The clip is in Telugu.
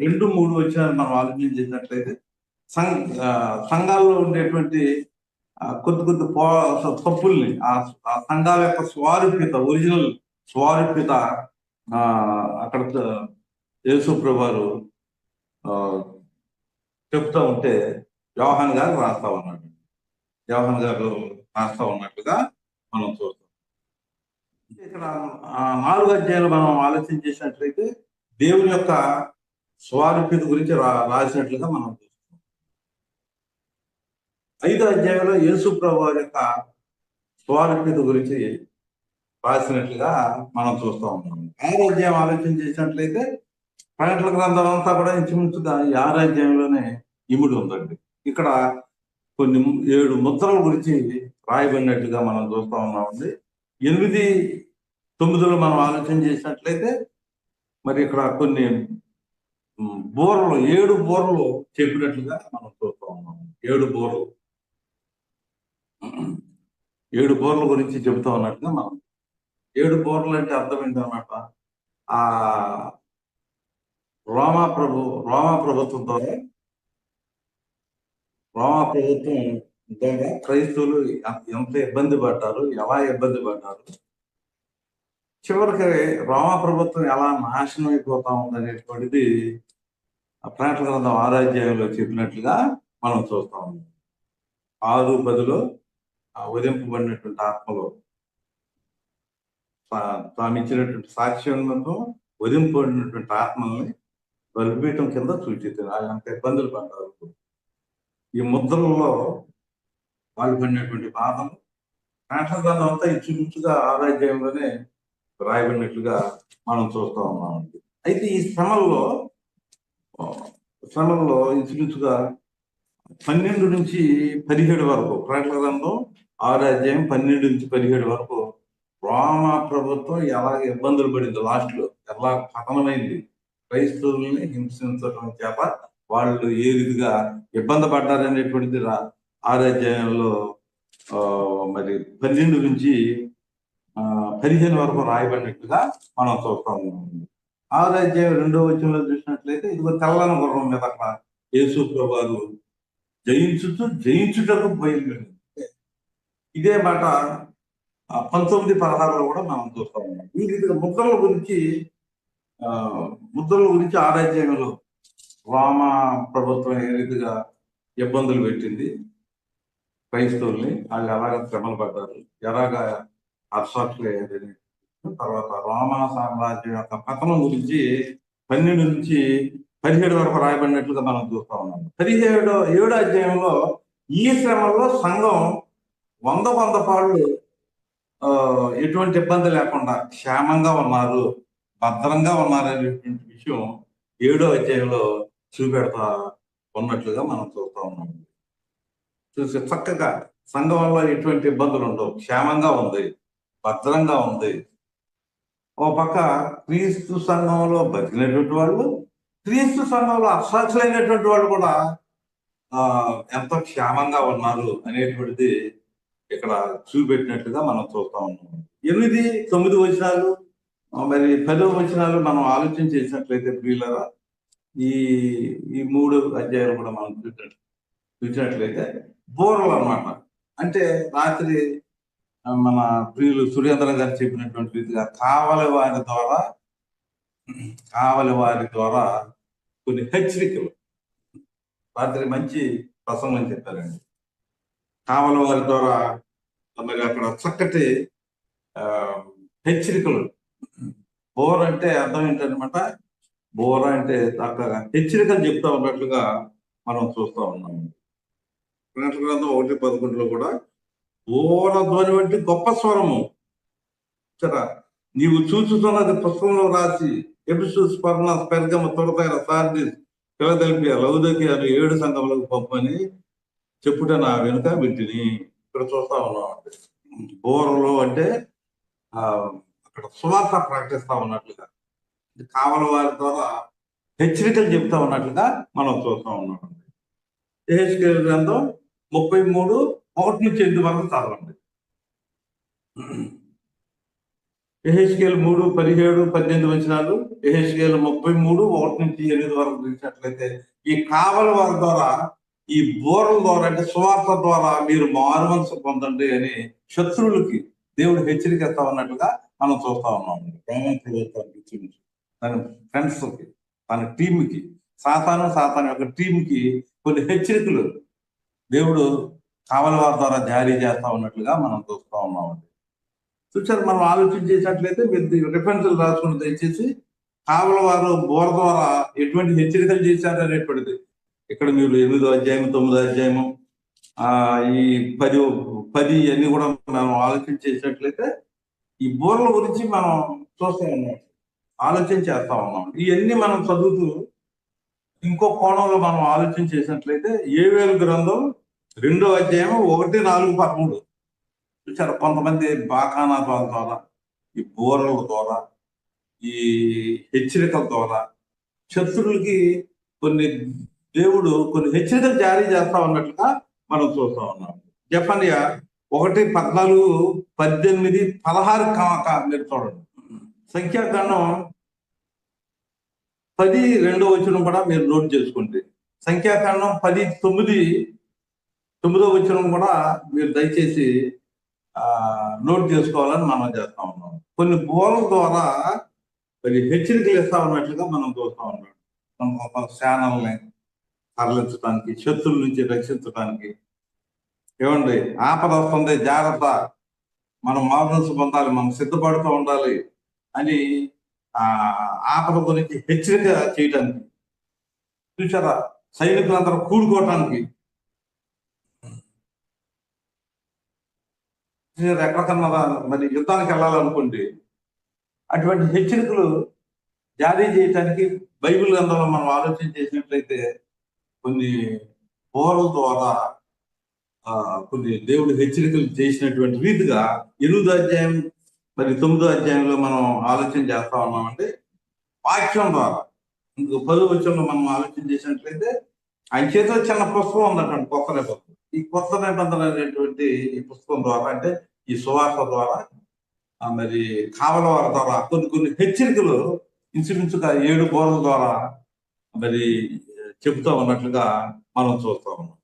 రెండు మూడు వచ్చినాయని మనం ఆలోచన చేసినట్లయితే సంఘ సంఘాల్లో ఉండేటువంటి కొద్ది కొద్ది పో తప్పుల్ని ఆ సంఘాల యొక్క స్వారూప్యత ఒరిజినల్ స్వారూప్యత ఆ, అక్కడ యేసుప్రభు వారు ఆ, చెప్తా ఉంటే వ్యవహాన్ గారు రాస్తా ఉన్నాడు. వ్యవహాన్ గారు రాస్తా ఉన్నట్లుగా మనం చూస్తాం. ఇక్కడ ఆ నాలుగు అధ్యాయులు మనం ఆలోచన చేసినట్లయితే దేవుని యొక్క స్వారూప్యత గురించి రా రాసినట్లుగా మనం చూస్తాం ఐదో అధ్యాయంలో యేసు ప్రభు యొక్క స్వారూప్యత గురించి రాసినట్లుగా మనం చూస్తూ ఉన్నాం. ఆరో అధ్యాయం ఆలోచన చేసినట్లయితే ప్రకటన గ్రంథం అంతా కూడా ఇంచుమించుగా ఈ ఆరో అధ్యాయంలోనే ఇముడు ఉందండి. ఇక్కడ కొన్ని ఏడు ముద్రల గురించి రాయబడినట్టుగా మనం చూస్తూ ఉన్నామండి. ఎనిమిది తొమ్మిదిలో మనం ఆలోచన చేసినట్లయితే మరి ఇక్కడ కొన్ని బోర్లు ఏడు బోర్లు చెప్పినట్లుగా మనం చూస్తూ ఉన్నాం. ఏడు బోర్లు. ఏడు బోర్ల గురించి చెబుతా ఉన్నట్టుగా మనం ఏడు బోర్లు అంటే అర్థం ఏంటన్నమాట? ఆ రోమా ప్రభు రోమా ప్రభుత్వం ద్వారా రోమా ప్రభుత్వం ద్వారా క్రైస్తవులు ఎంత ఇబ్బంది పడ్డారు ఎలా ఇబ్బంది పడ్డారు? చివరికి రోమా ప్రభుత్వం ఎలా నాశనం అయిపోతా ఉందనేటువంటిది ఆ గ్రంథం ఆరాధ్యాయంలో చెప్పినట్లుగా మనం చూస్తా ఉన్నాం. ఆరు పదిలో ఆ ఉదింపబడినటువంటి ఆత్మలో తా- తాము ఇచ్చినటువంటి సాక్ష్యంతో ఉదింపబడినటువంటి ఆత్మల్ని బలిపీఠం కింద సూచిస్తుంది వాళ్ళు అంత ఇబ్బందులు పడ్డారు. ఈ ముద్రలలో వాళ్ళు పడినటువంటి బాధలు ప్రకటన గ్రంథం అంతా ఇంచుమించుగా ఆరాధ్యంలోనే రాయబడినట్లుగా మనం చూస్తా ఉన్నామండి. అయితే ఈ శ్రమల్లో శ్రమల్లో ఇంచుమించుగా పన్నెండు నుంచి పదిహేడు వరకు ప్రకటన ఆరు అధ్యాయం పన్నెండు నుంచి పదిహేడు వరకు రోమా ప్రభుత్వం ఎలా ఇబ్బందులు పడింది లాస్ట్లో ఎలా పతనమైంది క్రైస్తవుల్ని హింసించడం చేత వాళ్ళు ఏ రీతిగా ఇబ్బంది పడ్డారనేటువంటిది రా- ఆరు అధ్యాయంలో ఆ, మరి పన్నెండు నుంచి పదిహేను వరకు రాయబడినట్టుగా మనం చూస్తా. ఉన్నాం ఆరు రెండో వచనంలో చూసినట్లయితే ఇదిగో తెల్లని గుర్రం మీద అక్కడ యేసు ప్రభాలు జయించుతూ జయించుటకు బయలుదేరింది ఇదే మాట పంతొమ్మిది పదహారులో కూడా మనం చూస్తా. ఉన్నాం ఈ రీతిగా ముద్రల గురించి ఆ, ముద్రల గురించి ఆరాధ్యంలో రామ ప్రభుత్వం ఏ రీతిగా ఇబ్బందులు పెట్టింది? క్రైస్తవుల్ని వాళ్ళు ఎలాగ శ్రమలు పడ్డారు? ఎలాగా అర్సాక్షులు అయ్యారని తర్వాత రోమా సామ్రాజ్యం యొక్క పతనం గురించి పన్నెండు నుంచి పదిహేడు వరకు రాయబడినట్లుగా మనం చూస్తా ఉన్నాం. పదిహేడు ఏడో అధ్యాయంలో ఈ శ్రమంలో సంఘం వంద వంద పాళ్ళు ఎటువంటి ఇబ్బంది లేకుండా క్షేమంగా ఉన్నారు భద్రంగా ఉన్నారు అనేటువంటి విషయం ఏడో అధ్యాయంలో చూపెడతా ఉన్నట్లుగా మనం చూస్తా ఉన్నాం. చూసి చక్కగా సంఘం వల్ల ఎటువంటి ఇబ్బందులు ఉండవు క్షేమంగా ఉంది. భద్రంగా ఉంది. ఓ పక్క క్రీస్తు సంఘంలో బతికినటువంటి వాళ్ళు క్రీస్తు సంఘంలో అసాక్షులైనటువంటి వాళ్ళు కూడా ఆ ఎంతో క్షేమంగా ఉన్నారు అనేటువంటిది ఇక్కడ చూపెట్టినట్లుగా మనం చూస్తా ఉన్నాం. ఎనిమిది తొమ్మిది వచనాలు మరి పదో వచనాలు మనం ఆలోచన చేసినట్లయితే ప్రియులరా ఈ ఈ మూడు అధ్యాయాలు కూడా మనం చూసినట్లు చూసినట్లయితే బోర్లు అన్నమాట అంటే రాత్రి మన ప్రియులు సురేంద్ర గారు చెప్పినటువంటి రీతిగా కావలి వారి ద్వారా కావలి వారి ద్వారా కొన్ని హెచ్చరికలు. రాత్రి మంచి ప్రసంగం చెప్పారండి. కావలి వారి ద్వారా మరి అక్కడ చక్కటి ఆ, హెచ్చరికలు. బోర్ అంటే అర్థం ఏంటన్నమాట? బోర అంటే అక్కడ హెచ్చరికలు చెప్తా ఉన్నట్లుగా మనం చూస్తూ ఉన్నాము గ్రంథం ఒకటి పదకొండులో కూడా ఓర ధ్వని వంటి గొప్ప స్వరము. సరే నీవు చూచుతున్నది పుస్తకంలో రాసి ఎపిసు స్పర్ణ స్పెర్గమ తొడతైన సార్డిస్ ఫిలదెల్ఫియా లౌదకి అని ఏడు సంఘములకు పంపని చెప్పుట నా వెనుక వింటిని. ఇక్కడ చూస్తా ఉన్నాం బోరలో అంటే అక్కడ సువార్త ప్రకటిస్తా ఉన్నట్లుగా. కావల వారి ద్వారా హెచ్చరికలు చెప్తా ఉన్నట్లుగా మనం చూస్తా ఉన్నాం ఏహెచ్కేల్ గ్రంథం ముప్పై మూడు ఒకటి నుంచి ఎనిమిది వరకు చదవండి. ఎహెచ్కేల్ మూడు పదిహేడు పద్దెనిమిది వచ్చినాలు ఎహెచ్కేల్ ముప్పై మూడు ఒకటి నుంచి ఎనిమిది వరకు చూసినట్లయితే ఈ కావల వారి ద్వారా ఈ బోర్ల ద్వారా అంటే సువార్త ద్వారా మీరు మారుమనసు పొందండి అని శత్రువులకి దేవుడు హెచ్చరికేస్తా ఉన్నట్లుగా మనం చూస్తా ఉన్నాం. ప్రేమించడానికి తన ఫ్రెండ్స్కి తన టీంకి సాతాను సాతాను యొక్క టీంకి కొన్ని హెచ్చరికలు దేవుడు కావల వారి ద్వారా జారీ చేస్తా ఉన్నట్లుగా మనం చూస్తా ఉన్నామండి. చూసారు మనం ఆలోచన చేసినట్లయితే మీరు రిఫరెన్స్లు రాసుకుని దయచేసి కావల వారు బోర ద్వారా ఎటువంటి హెచ్చరికలు చేశారు అనేటువంటిది. ఇక్కడ మీరు ఎనిమిదో అధ్యాయం తొమ్మిదో అధ్యాయము ఆ ఈ పది పది అన్ని కూడా మనం ఆలోచన చేసినట్లయితే ఈ బోర్ల గురించి మనం చూస్తూ ఉన్నాం ఆలోచన చేస్తా ఉన్నాం. ఇవన్నీ మనం చదువుతూ ఇంకో కోణంలో మనం ఆలోచన చేసినట్లయితే ఏవేలు గ్రంథం రెండో అధ్యాయం ఒకటి నాలుగు పదమూడు. చూసారు కొంతమంది బాకానాథాల ద్వారా ఈ బోరల ద్వారా ఈ హెచ్చరికల ద్వారా శత్రువులకి కొన్ని దేవుడు కొన్ని హెచ్చరికలు జారీ చేస్తా ఉన్నట్లుగా మనం చూస్తా ఉన్నాం జపనియా ఒకటి పద్నాలుగు పద్దెనిమిది పదహారు కాక మీరు చూడండి. సంఖ్యాకాండం పది రెండో వచ్చిన కూడా మీరు నోట్ చేసుకోండి. సంఖ్యాకాండం పది తొమ్మిది తొమ్మిదో వచ్చిన కూడా మీరు దయచేసి నోట్ చేసుకోవాలని మనం చేస్తా ఉన్నాం. కొన్ని బోర్ల ద్వారా కొన్ని హెచ్చరికలు ఇస్తా ఉన్నట్లుగా మనం చూస్తా ఉన్నాం. మనం ఛానల్ని తరలించడానికి శత్రువుల నుంచి రక్షించడానికి ఏమండి? ఆపద వస్తుంది జాగ్రత్త. మనం మార్గన్స్ పొందాలి మనం సిద్ధపడుతూ ఉండాలి అని ఆ ఆపద గురించి హెచ్చరిక చేయడానికి చూసారా సైనికులందరూ కూడుకోవటానికి. ఎక్కడికన్నా మరి యుద్ధానికి వెళ్ళాలనుకోండి అటువంటి హెచ్చరికలు జారీ చేయటానికి బైబిల్ గ్రంథంలో మనం ఆలోచన చేసినట్లయితే కొన్ని బోరల ద్వారా ఆ, కొన్ని దేవుడు హెచ్చరికలు చేసినటువంటి రీతిగా ఎనిమిదో అధ్యాయం మరి తొమ్మిదో అధ్యాయంలో మనం ఆలోచన చేస్తా ఉన్నామంటే వాక్యం ద్వారా. ఇంకో పదో వచ్చంలో మనం ఆలోచన చేసినట్లయితే ఆయన చేతిలో చిన్న పుస్తకం ఉందటండి కొత్త పుస్తకం. ఈ కొత్త నిబంధన అనేటువంటి ఈ పుస్తకం ద్వారా అంటే ఈ సువార్త ద్వారా మరి కావల వారి ద్వారా కొన్ని కొన్ని హెచ్చరికలు ఇంచుమించుగా ఏడు గోడల ద్వారా మరి చెబుతా ఉన్నట్లుగా మనం చూస్తా ఉన్నాం.